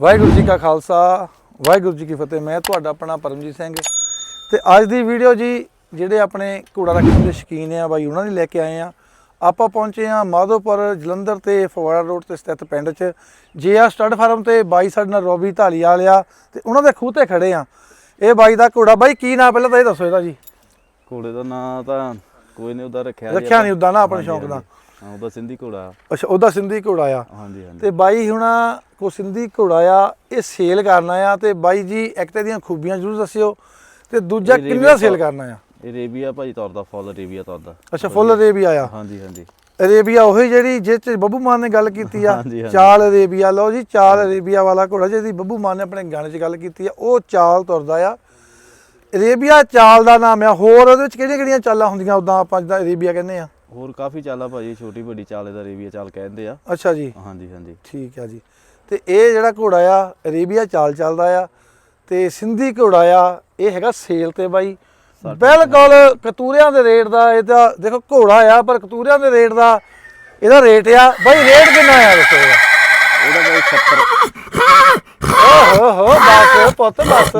ਵਾਹਿਗੁਰੂ ਜੀ ਕਾ ਖਾਲਸਾ ਵਾਹਿਗੁਰੂ ਜੀ ਕੀ ਫਤਿਹ। ਮੈਂ ਤੁਹਾਡਾ ਆਪਣਾ ਪਰਮਜੀਤ ਸਿੰਘ। ਤੇ ਅੱਜ ਦੀ ਵੀਡੀਓ ਜੀ ਜਿਹੜੇ ਆਪਣੇ ਘੋੜਾ ਰੱਖਣ ਦੇ ਸ਼ੌਕੀਨ ਆ ਬਾਈ ਉਹਨਾਂ ਦੀ ਲੈ ਕੇ ਆਏ ਆ। ਆਪਾਂ ਪਹੁੰਚੇ ਆ ਮਾਧੋਪੁਰ ਜਲੰਧਰ ਤੇ ਫਗਵਾੜਾ ਰੋਡ ਤੇ ਸਥਿਤ ਪਿੰਡ 'ਚ। ਜੇ ਆ ਸਟੱਡ ਫਾਰਮ ਤੇ ਬਾਈ ਸਾਡੇ ਨਾਲ ਰੋਬੀ ਢਾਲੀਵਾਲ ਆ ਤੇ ਉਹਨਾਂ ਦੇ ਖੂਹ ਤੇ ਖੜੇ ਆ। ਇਹ ਬਾਈ ਦਾ ਘੋੜਾ ਬਾਈ ਕੀ ਨਾਂ ਪਹਿਲਾਂ ਤਾਂ ਇਹ ਦੱਸੋ ਇਹਦਾ ਜੀ। ਘੋੜੇ ਦਾ ਨਾਂ ਤਾਂ ਕੋਈ ਨਹੀਂ ਉਹਦਾ ਰੱਖਿਆ ਰੱਖਿਆ ਨਹੀਂ ਉਦਾਂ ਨਾ ਆਪਣੇ ਸ਼ੌਂਕ ਦਾ। ਹਾਂ ਉਹਦਾ ਸਿੰਧੀ ਘੋੜਾ। ਅੱਛਾ ਉਹਦਾ ਸਿੰਧੀ ਘੋੜਾ ਆ। ਹਾਂਜੀ ਹਾਂਜੀ। ਤੇ ਬਾਈ ਹੁਣਾ ਕੋ ਸਿੰਧੀ ਘੋੜਾ ਆ ਇਹ ਸੇਲ ਕਰਨਾ ਆ ਤੇ ਬਾਈ ਜੀ ਇੱਕ ਤੇ ਦੀਆਂ ਖੂਬੀਆਂ ਜ਼ਰੂਰ ਦੱਸਿਓ ਤੇ ਦੂਜਾ ਇਹ ਕਿੰਨੇ ਰੇਬੀਆ ਸੇਲ ਕਰਨਾ ਆ? ਇਹ ਰੇਬੀਆ ਭਾਜੀ ਤੁਰਦਾ ਫੁੱਲ ਰੇਬੀਆ ਤੁਰਦਾ ਅੱਛਾ ਫੁੱਲ ਅਰੇਬੀਆ ਆ। ਹਾਂਜੀ ਹਾਂਜੀ। ਅਰੇਬੀਆ ਉਹੀ ਜਿਹੜੀ ਜਿਹ ਚ ਬੱਬੂ ਮਾਨ ਨੇ ਗੱਲ ਕੀਤੀ ਆ ਹਾਂਜੀ, ਹਾਂਜੀ। ਚਾਲ ਅਰੇਬੀਆ ਲਓ ਜੀ ਚਾਲ ਅਰੇਬੀਆ ਵਾਲਾ ਘੋੜਾ ਜਿਹਦੀ ਬੱਬੂ ਮਾਨ ਨੇ ਆਪਣੇ ਗਾਣੇ 'ਚ ਗੱਲ ਕੀਤੀ ਆ ਉਹ ਚਾਲ ਤੁਰਦਾ ਆ। ਅਰੇਬੀਆ ਚਾਲ ਦਾ ਨਾਮ ਆ ਹੋਰ ਉਹਦੇ ਵਿੱਚ ਕਿਹੜੀਆਂ ਕਿਹੜੀਆਂ ਚਾਲਾਂ ਹੁੰਦੀਆਂ ਉਦਾਂ ਆਪਾਂ ਜਿੱਦਾਂ ਅਰੇਬੀਆ ਕਹਿੰਦੇ ਆ? ਹੋਰ ਕਾਫੀ ਚਾਲਾ ਭਾਜੀ ਛੋਟੀ ਵੱਡੀ ਚਾਲੇ ਦਾ ਰੇਬੀਆ ਚਾਲ ਕਹਿੰਦੇ ਆ। ਅੱਛਾ ਜੀ। ਹਾਂਜੀ ਹਾਂਜੀ। ਠੀਕ ਆ ਜੀ। ਤੇ ਇਹ ਜਿਹੜਾ ਘੋੜਾ ਆ ਅਰੇਬੀਆ ਚਾਲ ਚੱਲਦਾ ਆ ਤੇ ਸਿੰਧੀ ਘੋੜਾ ਆ ਇਹ ਹੈਗਾ ਸੇਲ ਤੇ ਬਾਈ। ਬਿਲਕੁਲ ਕਤੂਰਿਆਂ ਦੇ ਰੇਟ ਦਾ ਇਹਦਾ ਦੇਖੋ ਘੋੜਾ ਆ ਪਰ ਕਤੂਰਿਆਂ ਦੇ ਰੇਟ ਦਾ ਇਹਦਾ ਰੇਟ ਆ। ਬਾਈ ਰੇਟ ਕਿੰਨਾ ਆ ਦੱਸੋ ਇਹਦਾ? ਭਾਈ 70 ਓਹੋ ਹੋ ਬਸ ਪੁੱਤ ਬਸ।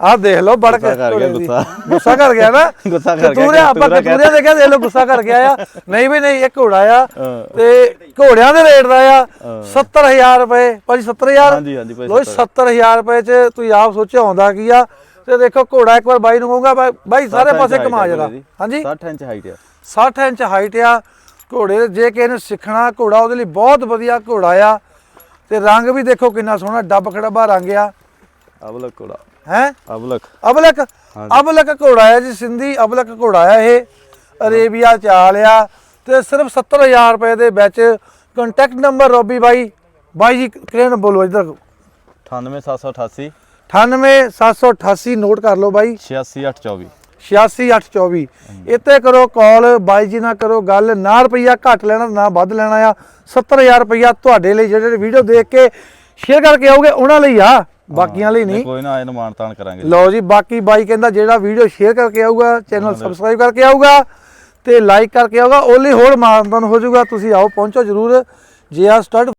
ਆਹ ਦੇਖ ਲਓ ਬੜਕ ਗੁੱਸਾ ਕਰ ਗਿਆ, ਗੁੱਸਾ। ਗੁੱਸਾ ਕਰ ਗਿਆ ਨਾ। ਗੁੱਸਾ ਕਰ ਗਿਆ, ਕਤੂਰਿਆਂ ਆਪਾਂ ਕਤੂਰਾ ਕਤੂਰਿਆਂ ਦੇ ਕਿਹਾ ਦੇਖ ਲਓ ਗੁੱਸਾ ਕਰ ਗਿਆ ਆ। ਨਹੀਂ ਵੀ ਨਹੀਂ ਇਹ ਘੋੜਾ ਆ। ਹਾਂ। ਤੇ ਘੋੜਿਆਂ ਦੇ ਰੇਟ ਦਾ ਆ। ਹਾਂ। 70000 ਰੁਪਏ ਭਾਜੀ 70000 ਹਾਂਜੀ, ਹਾਂਜੀ ਭਾਈ, ਲੋ 70000 ਰੁਪਏ ਚ ਤੁਸੀਂ ਆਪ ਸੋਚਿਆ ਆਉਂਦਾ ਕੀ ਆ। ਤੇ ਦੇਖੋ ਘੋੜਾ ਇੱਕ ਵਾਰ ਬਾਈ ਨੂੰ ਕਹੂੰਗਾ ਬਾਈ- ਸਾਰੇ 60 ਪਾਸੇ ਕਮਾ ਜਰਾ। ਹਾਂਜੀ? 60 ਇੰਚ ਹਾਈਟ ਆ। 60 ਇੰਚ ਹਾਈਟ ਆ। ਘੋੜੇ ਜੇ ਕਿਸੇ ਨੇ ਸਿੱਖਣਾ ਘੋੜਾ ਉਹਦੇ ਲਈ ਬਹੁਤ ਵਧੀਆ ਘੋੜਾ ਆ। ਤੇ ਰੰਗ ਵੀ ਦੇਖੋ ਕਿੰਨਾ ਸੋਹਣਾ ਡੱਬ ਖੜਬਾ ਰੰਗ ਆ। ਅਬਲਕ ਘੋੜਾ। ਹੈ? ਅਬਲਕ। ਅਬਲਕ। ਅਬਲਕ ਘੋੜਾ ਆ ਜੀ ਸਿੰਧੀ ਅਬਲਕ ਘੋੜਾ ਆ ਇਹ। ਅਰੇਬੀਆ ਚਾਲ ਆ ਤੇ ਸਿਰਫ 70000 ਰੁਪਏ ਦੇ ਵਿੱਚ ਕੰਟੈਕਟ ਨੰਬਰ ਰੋਬੀ ਬਾਈ। ਬਾਈ ਜੀ ਕਿਹੜਾ ਬੋਲੋ ਇੱਧਰ? 98788 98788 ਨੋਟ ਕਰ ਲਓ ਬਾਈ। 86824 86824 ਇੱਥੇ ਕਰੋ ਕਾਲ ਬਾਈ ਜੀ ਨਾਲ ਕਰੋ ਗੱਲ ਨਾ ਰੁਪਈਆ ਘੱਟ ਲੈਣਾ ਨਾ ਵੱਧ ਲੈਣਾ ਆ। 70000 ਰੁਪਈਆ ਤੁਹਾਡੇ ਲਈ ਜਿਹੜੇ ਵੀਡੀਓ ਦੇਖ ਕੇ ਸ਼ੇਅਰ ਕਰਕੇ ਆਓਗੇ ਉਹਨਾਂ ਲਈ ਆ ਬਾਕੀਆਂ ਲਈ ਨਹੀਂ। ਕੋਈ ਨਾ ਆਏ ਨੂੰ ਮਾਣ ਤਾਣ ਕਰਾਂਗੇ ਲਓ ਜੀ ਬਾਕੀ ਬਾਈ ਕਹਿੰਦਾ ਜਿਹੜਾ ਵੀਡੀਓ ਸ਼ੇਅਰ ਕਰਕੇ ਆਊਗਾ ਚੈਨਲ ਸਬਸਕ੍ਰਾਈਬ ਕਰਕੇ ਆਊਗਾ ਤੇ ਲਾਈਕ ਕਰਕੇ ਆਊਗਾ ਉਹਲੀ ਹੋਰ ਮਾਨਦਾਨ ਹੋ ਜਾਊਗਾ। ਤੁਸੀਂ ਆਓ ਪਹੁੰਚੋ ਜਰੂਰ। ਜੇ ਆ ਸਟੱਡ